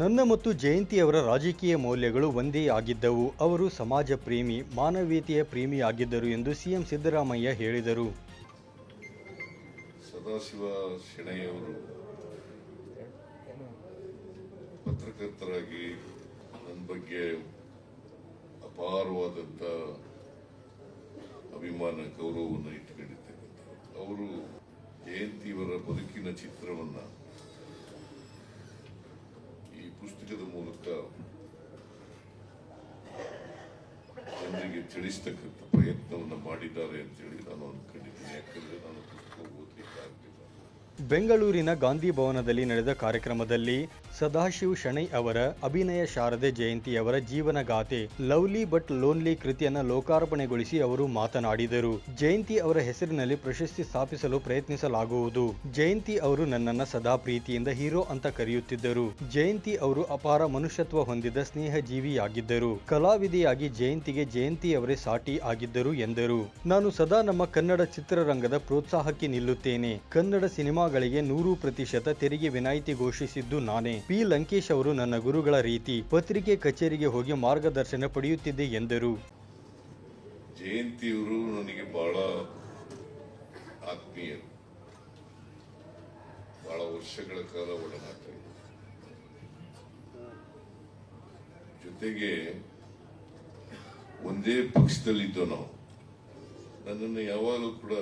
ನನ್ನ ಮತ್ತು ಜಯಂತಿ ಅವರ ರಾಜಕೀಯ ಮೌಲ್ಯಗಳು ಒಂದೇ ಆಗಿದ್ದವು. ಅವರು ಸಮಾಜ ಪ್ರೇಮಿ ಮಾನವೀಯತೆಯ ಪ್ರೇಮಿ ಆಗಿದ್ದರು ಎಂದು ಸಿಎಂ ಸಿದ್ದರಾಮಯ್ಯ ಹೇಳಿದರು. ಸದಾಶಿವ ಶೆಣೆಯವರು ಪತ್ರಕರ್ತರಾಗಿ ನನ್ನ ಬಗ್ಗೆ ಅಪಾರವಾದಂಥ ಅಭಿಮಾನ, ಗೌರವವನ್ನು ಇಟ್ಟುಕೊಂಡಿದ್ದೇನೆ ಅವರು ಜಯಂತಿಯವರ ಬದುಕಿನ ಚಿತ್ರವನ್ನ ಪುಸ್ತಕದ ಮೂಲಕ ಜನರಿಗೆ ತಿಳಿಸ್ತಕ್ಕಂಥ ಪ್ರಯತ್ನವನ್ನು ಮಾಡಿದ್ದಾರೆ ಅಂತೇಳಿ ನಾನು ಅನ್ಕೊಂಡಿದ್ದೀನಿ ಬೆಂಗಳೂರಿನ ಗಾಂಧಿ ಭವನದಲ್ಲಿ ನಡೆದ ಕಾರ್ಯಕ್ರಮದಲ್ಲಿ ಸದಾಶಿವ್ ಶಣೈ ಅವರ ಅಭಿನಯ ಶಾರದೆ ಜಯಂತಿ ಅವರ ಜೀವನ ಗಾಥೆ, ಲವ್ಲಿ ಬಟ್ ಲೋನ್ಲಿ ಕೃತಿಯನ್ನು ಲೋಕಾರ್ಪಣೆಗೊಳಿಸಿ ಅವರು ಮಾತನಾಡಿದರು. ಜಯಂತಿ ಅವರ ಹೆಸರಿನಲ್ಲಿ ಪ್ರಶಸ್ತಿ ಸ್ಥಾಪಿಸಲು ಪ್ರಯತ್ನಿಸಲಾಗುವುದು. ಜಯಂತಿ ಅವರು ನನ್ನನ್ನು ಸದಾ ಪ್ರೀತಿಯಿಂದ ಹೀರೋ ಅಂತ ಕರೆಯುತ್ತಿದ್ದರು. ಜಯಂತಿ ಅವರು ಅಪಾರ ಮನುಷ್ಯತ್ವ ಹೊಂದಿದ ಸ್ನೇಹ ಜೀವಿಯಾಗಿದ್ದರು ಕಲಾವಿದೆಯಾಗಿ ಜಯಂತಿಗೆ ಜಯಂತಿ ಅವರೇ ಸಾಟಿ ಆಗಿದ್ದರು ಎಂದರು. ನಾನು ಸದಾ ನಮ್ಮ ಕನ್ನಡ ಚಿತ್ರರಂಗದ ಪ್ರೋತ್ಸಾಹಕ್ಕೆ ನಿಲ್ಲುತ್ತೇನೆ. ಕನ್ನಡ ಸಿನಿಮಾಗಳಿಗೆ ನೂರು ಪ್ರತಿಶತ ತೆರಿಗೆ ವಿನಾಯಿತಿ ಘೋಷಿಸಿದ್ದು ನಾನೇ. ಪಿ. ಲಂಕೇಶ್ ಅವರು ನನ್ನ ಗುರುಗಳ ರೀತಿ ಪತ್ರಿಕೆ ಕಚೇರಿಗೆ ಹೋಗಿ ಮಾರ್ಗದರ್ಶನ ಪಡೆಯುತ್ತಿದ್ದೆ ಎಂದರು. ಜಯಂತಿಯವರು ನನಗೆ ಬಹಳ ಆತ್ಮೀಯರು ಬಹಳ ವರ್ಷಗಳ ಕಾಲ ಒಡನಾಟ. ಜೊತೆಗೆ ಒಂದೇ ಪಕ್ಷದಲ್ಲಿದ್ದೋ ನಾವು, ನನ್ನನ್ನು ಯಾವಾಗಲೂ ಕೂಡ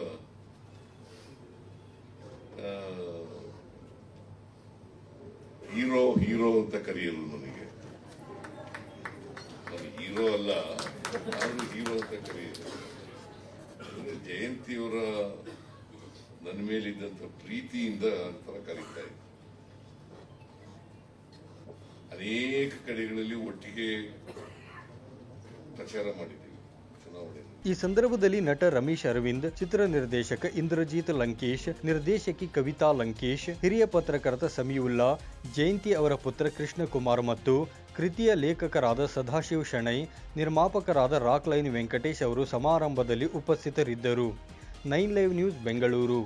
ಹೀರೋ ಹೀರೋ ಅಂತ ಕರೆಯಲು ನನಗೆ ನಾನು ಹೀರೋ ಅಲ್ಲ ಹೀರೋ ಅಂತ ಕರೆಯಲು ಜಯಂತಿಯವರ ನನ್ನ ಮೇಲಿದ್ದಂಥ ಪ್ರೀತಿಯಿಂದ ಅಂತರ ಕರೀತಾ ಇದ್ದೆ ಅನೇಕ ಕಡೆಗಳಲ್ಲಿ ಒಟ್ಟಿಗೆ ಪ್ರಚಾರ ಮಾಡಿದ್ದೀವಿ. ಈ ಸಂದರ್ಭದಲ್ಲಿ ನಟ ರಮೇಶ್ ಅರವಿಂದ್, ಚಿತ್ರ ನಿರ್ದೇಶಕ ಇಂದ್ರಜಿತ್ ಲಂಕೇಶ್, ನಿರ್ದೇಶಕಿ ಕವಿತಾ ಲಂಕೇಶ್, ಹಿರಿಯ ಪತ್ರಕರ್ತ ಸಮೀವುಲ್ಲಾ, ಜಯಂತಿ ಅವರ ಪುತ್ರ ಕೃಷ್ಣಕುಮಾರ್ ಮತ್ತು ಕೃತಿಯ ಲೇಖಕರಾದ ಸದಾಶಿವ್ ಶಣೈ, ನಿರ್ಮಾಪಕರಾದ ರಾಕ್ಲೈನ್ ವೆಂಕಟೇಶ್ ಅವರು ಸಮಾರಂಭದಲ್ಲಿ ಉಪಸ್ಥಿತರಿದ್ದರು. Nine live news Bengaluru.